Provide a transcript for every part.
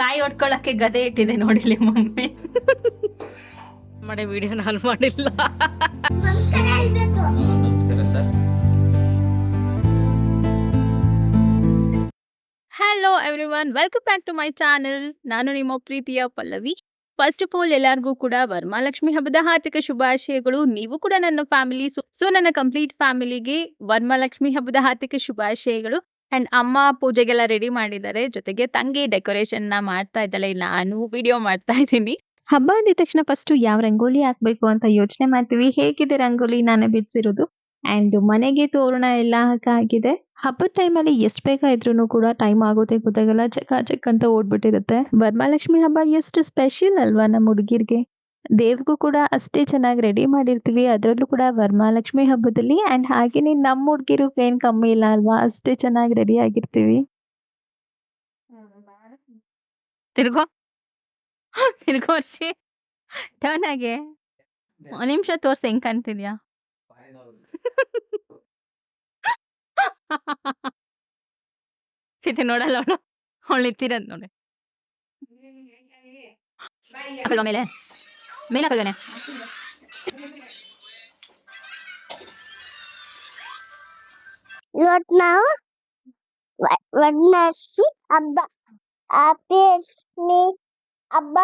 ಕಾಯಿ ಹೊಡ್ಕೊಳಕ್ಕೆ ಗದೆ ಇಟ್ಟಿದೆ ನೋಡಿಲಿ ಮಮ್ಮಿ. ಮಾಡೇ ವಿಡಿಯೋ ನಾನು ಮಾಡಿಲ್ಲ. Hello everyone welcome back to my channel ನಾನು ನಿಮ್ಮ ಪ್ರೀತಿಯ ಪಲ್ಲವಿ. ಫಸ್ಟ್ ಆಫ್ ಆಲ್ ಎಲ್ಲರಿಗೂ ಕೂಡ ವರಮಹಾಲಕ್ಷ್ಮಿ ಹಬ್ಬದ ಹಾರ್ದಿಕ ಶುಭಾಶಯಗಳು. ನೀವು ಕೂಡ ನನ್ನ ಫ್ಯಾಮಿಲಿ ಸೊ ನನ್ನ ಕಂಪ್ಲೀಟ್ ಫ್ಯಾಮಿಲಿಗೆ ವರಮಹಾಲಕ್ಷ್ಮಿ ಹಬ್ಬದ ಹಾರ್ದಿಕ ಶುಭಾಶಯಗಳು. ಅಂಡ್ ಅಮ್ಮ ಪೂಜೆಗೆಲ್ಲ ರೆಡಿ ಮಾಡಿದ್ದಾರೆ. ಜೊತೆಗೆ ತಂಗಿ ಡೆಕೋರೇಷನ್ನ ಮಾಡ್ತಾ ಇದ್ದಾಳೆ. ನಾನು ವಿಡಿಯೋ ಮಾಡ್ತಾ ಇದ್ದೀನಿ. ಹಬ್ಬ ಅಂದ ತಕ್ಷಣ ಫಸ್ಟ್ ಯಾವ ರಂಗೋಲಿ ಹಾಕ್ಬೇಕು ಅಂತ ಯೋಚನೆ ಮಾಡ್ತೀವಿ. ಹೇಗಿದೆ ರಂಗೋಲಿ ನಾನು ಬಿಡಿಸಿರೋದು. ಅಂಡ್ ಮನೆಗೆ ತೋರಣ ಎಲ್ಲ ಹಾಕಾಗಿದೆ ಹಬ್ಬದ ಟೈಮಲ್ಲಿ ಎಷ್ಟು ಬೇಗ ಇದ್ರೂ ಕೂಡ ಟೈಮ್ ಆಗುತ್ತೆ ಗೊತ್ತಾಗಲ್ಲ. ಚಕ್ಕ ಚಕ್ ಅಂತ ಓಡ್ಬಿಟ್ಟಿರುತ್ತೆ. ವರಮಹಾಲಕ್ಷ್ಮಿ ಹಬ್ಬ ಎಷ್ಟು ಸ್ಪೆಷಲ್ ಅಲ್ವಾ ನಮ್ಮ ಹುಡುಗಿರ್ಗೆ. ದೇವ್ರಿಗೂ ಕೂಡ ಅಷ್ಟೇ ಚೆನ್ನಾಗಿ ರೆಡಿ ಮಾಡಿರ್ತೀವಿ. ಅದರಲ್ಲೂ ಕೂಡ ವರಮಹಾಲಕ್ಷ್ಮಿ ಹಬ್ಬದಲ್ಲಿ ಆ್ಯಂಡ್ ಹಾಗೆಯೇ ನಮ್ಮ ಹುಡುಗಿರು ಏನ್ ಕಮ್ಮಿ ಇಲ್ಲ ಅಲ್ವಾ? ಅಷ್ಟೇ ಚೆನ್ನಾಗಿ ರೆಡಿ ಆಗಿರ್ತೀವಿ. ತಿರ್ಗೋ. ತಿರ್ಗೋ ವರ್ಷಿ ಟರ್ನ್ ಆಗಿ. ಒಂದ್ ನಿಮಿಷ ತೋರ್ಸಿ ಹೆಂಗ್ ಕಾಣ್ತಿದ್ಯಾ? ಚಿತಿ ನೋಡಲ್ಲ ಅವಳು. ಅವಳು ನಿಂತಿರೋದ್ ನೋಡಿ. ಮೇಲೆ ಮೇಲೆ ಹಾಕಲ್ವೇನೆ ಇವತ್ತು ನಾವು ವನ್ನಸಿ ಹಬ್ಬ ಹ್ಯಾಪಿ ಹಬ್ಬ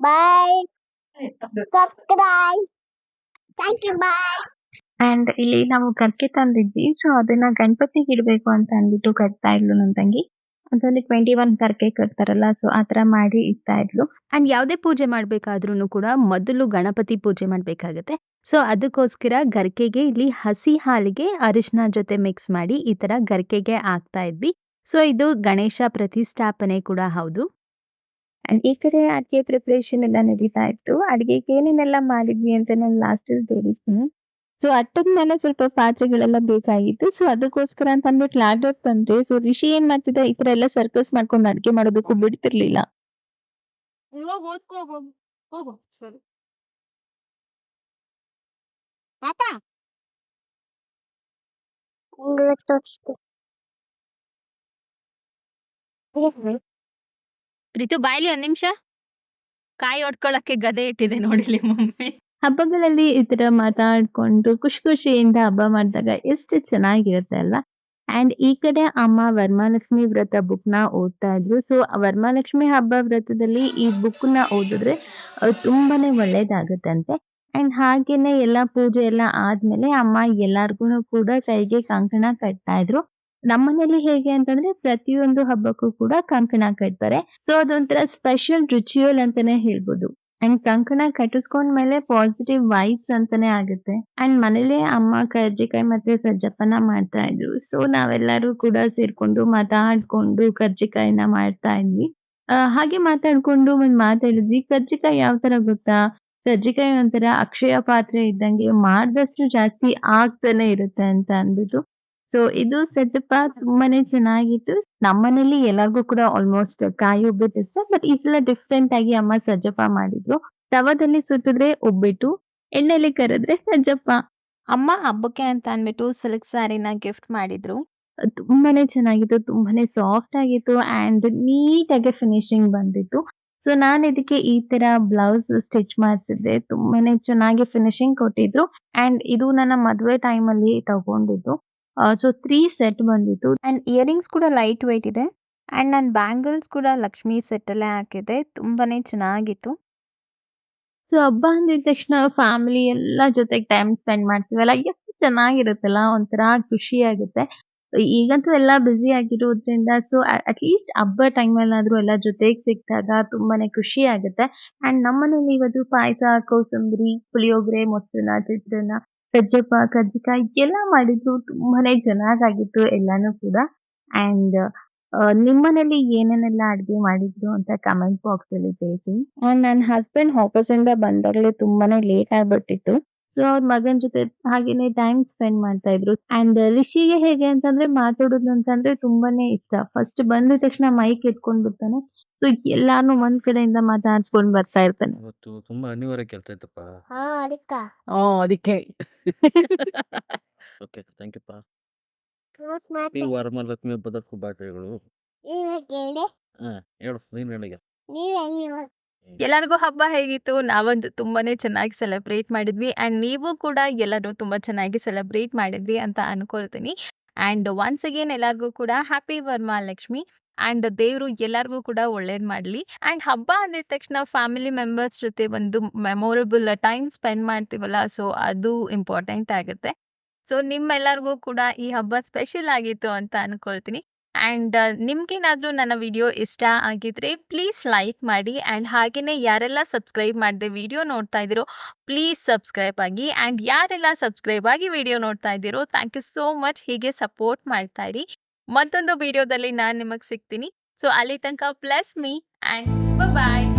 bye subscribe thank you bye and ಇಲ್ಲಿ ನಾವು ಗರ್ಕೆ ತಂದಿದ್ವಿ. ಸೊ ಅದನ್ನ ಗಣಪತಿಗೆ ಇಡ್ಬೇಕು ಅಂತ ಅಂದ್ಬಿಟ್ಟು ಕಟ್ತಾ ಇದ್ಲು ನನ್ ತಂಗಿ ಅದ್ರಲ್ಲಿ ಟ್ವೆಂಟಿ ಒನ್ ಕರ್ಕೆ ಕಟ್ತಾರಲ್ಲ ಸೊ ಆತರ ಮಾಡಿ ಇಡ್ತಾ ಇದ್ಲು. ಅಂಡ್ ಯಾವುದೇ ಪೂಜೆ ಮಾಡಬೇಕಾದ್ರೂ ಕೂಡ ಮೊದಲು ಗಣಪತಿ ಪೂಜೆ ಮಾಡ್ಬೇಕಾಗತ್ತೆ. ಸೊ ಅದಕ್ಕೋಸ್ಕರ ಗರ್ಕೆಗೆ ಇಲ್ಲಿ ಹಸಿ ಹಾಲಿಗೆ ಅರಿಶಿನ ಜೊತೆ ಮಿಕ್ಸ್ ಮಾಡಿ ಈ ತರ ಗರ್ಕೆಗೆ ಹಾಕ್ತಾ ಇದ್ವಿ. ಸೊ ಇದು ಗಣೇಶ ಪ್ರತಿಷ್ಠಾಪನೆ ಕೂಡ ಹೌದು. ಅಂಡ್ ಈ ಕಡೆ ಅಡಿಗೆ ಪ್ರಿಪರೇಷನ್ ಎಲ್ಲ ನಡೀತಾ ಇತ್ತು. ಅಡಿಗೆಗೆ ಏನೇನೆಲ್ಲ ಮಾಡಿದ್ವಿ ಅಂತ ನಾನು ಲಾಸ್ಟ್ ತೋರಿಸ್ತೀನಿ. ಸೊ ಅಟ್ಟದ್ಮೇಲೆ ಸ್ವಲ್ಪ ಪಾತ್ರೆಗಳೆಲ್ಲ ಬೇಕಾಗಿತ್ತು. ಸೊ ಅದಕ್ಕೋಸ್ಕರ ಅಂತ ಅಂದ್ಬಿಟ್ಟು ಲ್ಯಾಡರ್ ತಂದ್ರೆ ಸೊ ರಿಷಿ ಏನ್ ಮಾಡ್ತಿದ್ದ ಈ ತರ ಎಲ್ಲ ಸರ್ಕಸ್ ಮಾಡ್ಕೊಂಡು ಅಡ್ಗೆ ಮಾಡೋದಕ್ಕೂ ಬಿಡ್ತಿರ್ಲಿಲ್ಲ. ತೋರಿಸ್ತೀನಿ ಪ್ರೀತು, ಬಾಯ್ಲಿ ಒಂದ್ ನಿಮಿಷ. ಕಾಯಿ ಹೊಡ್ಕೊಳಕ್ಕೆ ಗದೆ ಇಟ್ಟಿದೆ ನೋಡಿಲಿ ಮಮ್ಮಿ. ಹಬ್ಬಗಳಲ್ಲಿ ಈ ತರ ಮಾತಾಡ್ಕೊಂಡು ಖುಷಿ ಖುಷಿಯಿಂದ ಹಬ್ಬ ಮಾಡಿದಾಗ ಎಷ್ಟು ಚೆನ್ನಾಗಿರುತ್ತೆ ಅಲ್ಲ ಅಂಡ್ ಈ ಕಡೆ ಅಮ್ಮ ವರಮಹಾಲಕ್ಷ್ಮಿ ವ್ರತ ಬುಕ್ನ ಓದ್ತಾ ಇದ್ರು. ಸೊ ವರಮಹಾಲಕ್ಷ್ಮಿ ಹಬ್ಬ ವ್ರತದಲ್ಲಿ ಈ ಬುಕ್ನ ಓದಿದ್ರೆ ತುಂಬಾನೇ ಒಳ್ಳೇದಾಗುತ್ತಂತೆ. ಅಂಡ್ ಹಾಗೇನೆ ಎಲ್ಲ ಪೂಜೆ ಎಲ್ಲ ಆದ್ಮೇಲೆ ಅಮ್ಮ ಎಲ್ಲಾರ್ಗು ಕೂಡ ಕೈಗೆ ಕಂಕಣ ಕಟ್ತಾ ಇದ್ರು. ನಮ್ಮನೇಲಿ ಹೇಗೆ ಅಂತಂದ್ರೆ ಪ್ರತಿಯೊಂದು ಹಬ್ಬಕ್ಕೂ ಕೂಡ ಕಂಕಣ ಕಟ್ತಾರೆ. ಸೊ ಅದೊಂಥರ ಸ್ಪೆಷಲ್ ರಿಚುವಲ್ ಅಂತಾನೆ ಹೇಳ್ಬೋದು. ಅಂಡ್ ಕಂಕಣ ಕಟ್ಟಿಸ್ಕೊಂಡ್ಮೇಲೆ ಪಾಸಿಟಿವ್ ವೈಬ್ಸ್ ಅಂತಾನೆ ಆಗುತ್ತೆ. ಅಂಡ್ ಮನೇಲೆ ಅಮ್ಮ ಕರ್ಜಿಕಾಯಿ ಮತ್ತೆ ಸಜ್ಜಪ್ಪನ ಮಾಡ್ತಾ ಇದ್ರು. ಸೊ ನಾವೆಲ್ಲರೂ ಕೂಡ ಸೇರ್ಕೊಂಡು ಮಾತಾಡ್ಕೊಂಡು ಕರ್ಜಿಕಾಯಿನ ಮಾಡ್ತಾ ಇದ್ವಿ. ಹಾಗೆ ಮಾತಾಡ್ಕೊಂಡು ಒಂದ್ ಮಾತಾಡಿದ್ವಿ ಕರ್ಜಿಕಾಯಿ ಯಾವ ತರ ಗೊತ್ತಾ? ಕರ್ಜಿಕಾಯಿ ಒಂಥರ ಅಕ್ಷಯ ಪಾತ್ರೆ ಇದ್ದಂಗೆ ಮಾಡಿದಷ್ಟು ಜಾಸ್ತಿ ಆಗ್ತಾನೆ ಇರುತ್ತೆ ಅಂತ ಅಂದ್ಬಿಟ್ಟು ಸೊ ಇದು ಸಜ್ಜಪ್ಪ ತುಂಬಾನೇ ಚೆನ್ನಾಗಿತ್ತು. ನಮ್ಮನೇಲಿ ಎಲ್ಲರಿಗೂ ಕೂಡ ಆಲ್ಮೋಸ್ಟ್ ಕಾಯಿ ಒಬ್ಬಟ್ಟು ಇಷ್ಟ ಬಟ್ ಈ ಸಲ ಡಿಫ್ರೆಂಟ್ ಆಗಿ ಅಮ್ಮ ಸಜ್ಜಪ್ಪ ಮಾಡಿದ್ರು. ತವದಲ್ಲಿ ಸುತ್ತಿದ್ರೆ ಒಬ್ಬಿಟ್ಟು ಎಣ್ಣೆಲಿ ಕರೆದ್ರೆ ಸಜ್ಜಪ್ಪ. ಅಮ್ಮ ಹಬ್ಬಕ್ಕೆ ಅಂತ ಅಂದ್ಬಿಟ್ಟು ಸಿಲ್ಕ್ ಸಾರಿನ ಗಿಫ್ಟ್ ಮಾಡಿದ್ರು. ತುಂಬಾನೇ ಚೆನ್ನಾಗಿತ್ತು ತುಂಬಾನೇ ಸಾಫ್ಟ್ ಆಗಿತ್ತು ಅಂಡ್ ನೀಟ್ ಆಗಿ ಫಿನಿಶಿಂಗ್ ಬಂದಿತ್ತು. ಸೊ ನಾನು ಇದಕ್ಕೆ ಈ ತರ ಬ್ಲೌಸ್ ಸ್ಟಿಚ್ ಮಾಡಿಸಿದ್ದೆ. ತುಂಬಾನೇ ಚೆನ್ನಾಗಿ ಫಿನಿಶಿಂಗ್ ಕೊಟ್ಟಿದ್ರು ಅಂಡ್ ಇದು ನನ್ನ ಮದುವೆ ಟೈಮ್ ಅಲ್ಲಿ ತಗೊಂಡಿದ್ದು. ಸೊ ತ್ರೀ ಸೆಟ್ ಬಂದಿತ್ತು. ಅಂಡ್ ಇಯರಿಂಗ್ಸ್ ಕೂಡ ಲೈಟ್ ವೆಯ್ಟ್ ಇದೆ. ಅಂಡ್ ನನ್ನ ಬ್ಯಾಂಗಲ್ಸ್ ಕೂಡ ಲಕ್ಷ್ಮಿ ಸೆಟ್ಟಲ್ಲೇ ಹಾಕಿದೆ ತುಂಬಾನೇ ಚೆನ್ನಾಗಿತ್ತು. ಸೊ ಹಬ್ಬ ಅಂದಿದ ತಕ್ಷಣ ಫ್ಯಾಮಿಲಿ ಎಲ್ಲ ಜೊತೆಗೆ ಟೈಮ್ ಸ್ಪೆಂಡ್ ಮಾಡ್ತೀವಲ್ಲ ಎಷ್ಟು ಚೆನ್ನಾಗಿರುತ್ತಲ್ಲ ಒಂಥರ ಖುಷಿ ಆಗುತ್ತೆ ಈಗಂತೂ ಎಲ್ಲ ಬ್ಯುಸಿ ಆಗಿರೋದ್ರಿಂದ ಸೊ ಅಟ್ಲೀಸ್ಟ್ ಹಬ್ಬ ಟೈಮಲ್ಲಾದರೂ ಎಲ್ಲ ಜೊತೆಗೆ ಸಿಕ್ಕಿದಾಗ ತುಂಬಾನೇ ಖುಷಿ ಆಗುತ್ತೆ ಅಂಡ್ ನಮ್ಮನೇಲಿ ಇವತ್ತು ಪಾಯಸ ಕೋಸಂಬರಿ ಪುಳಿಯೋಗರೆ ಮೊಸರನ್ನ ಚಿತ್ರಾನ್ನ ಸಜ್ಜಪ್ಪ ಕಜ್ಜಿಕಾಯಿ ಎಲ್ಲ ಮಾಡಿದ್ರು ತುಂಬಾನೇ ಚೆನ್ನಾಗಾಗಿತ್ತು ಎಲ್ಲಾನು ಕೂಡ. ಅಂಡ್ ನಿಮ್ಮನೇಲಿ ಏನೇನೆಲ್ಲ ಅಡ್ಗೆ ಮಾಡಿದ್ರು ಅಂತ ಕಮೆಂಟ್ ಬಾಕ್ಸ್ ಅಲ್ಲಿ ತಿಳಿಸಿ. ಅಂಡ್ ನನ್ನ ಹಸ್ಬೆಂಡ್ ಆಫೀಸ್ ಇಂದ ಬಂದಾಗಲೇ ತುಂಬಾನೇ ಲೇಟ್ ಆಗ್ಬಿಟ್ಟಿತ್ತು. ಸೊ ಅವ್ರ ಮಗನ್ ಜೊತೆ ಹಾಗೇನೆ ಟೈಮ್ ಸ್ಪೆಂಡ್ ಮಾಡ್ತಾ ಇದ್ರು. ಅಂಡ್ ರಿಷಿಗೆ ಹೇಗೆ ಅಂತಂದ್ರೆ ಮಾತಾಡೋದು ಅಂತಂದ್ರೆ ತುಂಬಾನೇ ಇಷ್ಟ. ಫಸ್ಟ್ ಬಂದ ತಕ್ಷಣ ಮೈಕ್ ಇಟ್ಕೊಂಡ್ ಬಿಡ್ತಾನೆ ಸೊ ಎಲ್ಲಾನು ಒಂದ್ ಕಡೆಯಿಂದ ಮಾತಾಡ್ಸ್ಕೊಂಡ್ ಬರ್ತಾ ಇರ್ತಾನೆ. ಇವತ್ತು ತುಂಬಾ ಅನಿವಾರ್ಯ ಕೆಲಸ ಇತ್ತಪ್ಪ. ಹಾ ಅದಕ್ಕ. ಅದಕ್ಕೆ. ಓಕೆ ಥ್ಯಾಂಕ್ ಯು ಪಾ. ಈ ಮಾಡಿ. ವರಮಹಾಲಕ್ಷ್ಮಿ ಹಬ್ಬದ ಶುಭಾಶಯಗಳು ಈಗ ಕೇಳಿ ಹಾ ಹೇಳು ನೀನ್ ಹೇಳಿಗ ನೀವೇ ಎಲ್ಲರಿಗೂ ಹಬ್ಬ ಹೇಗಿತ್ತು? ನಾವಂತೂ ತುಂಬಾನೇ ಚೆನ್ನಾಗಿ ಸೆಲೆಬ್ರೇಟ್ ಮಾಡಿದ್ವಿ. ಆ್ಯಂಡ್ ನೀವು ಕೂಡ ಎಲ್ಲರೂ ತುಂಬ ಚೆನ್ನಾಗಿ ಸೆಲೆಬ್ರೇಟ್ ಮಾಡಿದ್ರಿ ಅಂತ ಅನ್ಕೊಳ್ತೀನಿ. ಆ್ಯಂಡ್ ಒನ್ಸ್ ಅಗೇನ್ ಎಲ್ಲರಿಗೂ ಕೂಡ ಹ್ಯಾಪಿ ವರಮಹಾಲಕ್ಷ್ಮಿ. ಆ್ಯಂಡ್ ದೇವರು ಎಲ್ಲರಿಗೂ ಕೂಡ ಒಳ್ಳೇದು ಮಾಡಲಿ. ಆ್ಯಂಡ್ ಹಬ್ಬ ಅಂದಿದ ತಕ್ಷಣ ಫ್ಯಾಮಿಲಿ ಮೆಂಬರ್ಸ್ ಜೊತೆ ಒಂದು ಮೆಮೊರೇಬಲ್ ಟೈಮ್ ಸ್ಪೆಂಡ್ ಮಾಡ್ತೀವಲ್ಲ ಸೊ ಅದು ಇಂಪಾರ್ಟೆಂಟ್ ಆಗುತ್ತೆ. ಸೊ ನಿಮ್ಮೆಲ್ಲರಿಗೂ ಕೂಡ ಈ ಹಬ್ಬ ಸ್ಪೆಷಲ್ ಆಗಿತ್ತು ಅಂತ ಅನ್ಕೊಳ್ತೀನಿ. ಆ್ಯಂಡ್ ನಿಮಗೇನಾದರೂ ನನ್ನ ವಿಡಿಯೋ ಇಷ್ಟ ಆಗಿದ್ರೆ ಪ್ಲೀಸ್ ಲೈಕ್ ಮಾಡಿ ಆ್ಯಂಡ್ ಹಾಗೆಯೇ ಯಾರೆಲ್ಲ ಸಬ್ಸ್ಕ್ರೈಬ್ ಮಾಡದೆ ವಿಡಿಯೋ ನೋಡ್ತಾ ಇದ್ದೀರೋ ಪ್ಲೀಸ್ ಸಬ್ಸ್ಕ್ರೈಬ್ ಆಗಿ ಆ್ಯಂಡ್ ಯಾರೆಲ್ಲ ಸಬ್ಸ್ಕ್ರೈಬ್ ಆಗಿ ವಿಡಿಯೋ ನೋಡ್ತಾ ಇದ್ದೀರೋ ಥ್ಯಾಂಕ್ ಯು ಸೋ ಮಚ್ ಹೀಗೆ ಸಪೋರ್ಟ್ ಮಾಡ್ತಾ ಇರಿ. ಮತ್ತೊಂದು ವಿಡಿಯೋದಲ್ಲಿ ನಾನು ನಿಮಗೆ ಸಿಗ್ತೀನಿ. ಸೊ, ಅಲ್ಲಿ ತನಕ ಪ್ಲಸ್ ಮೀ ಆ್ಯಂಡ್ ಬಾಯ್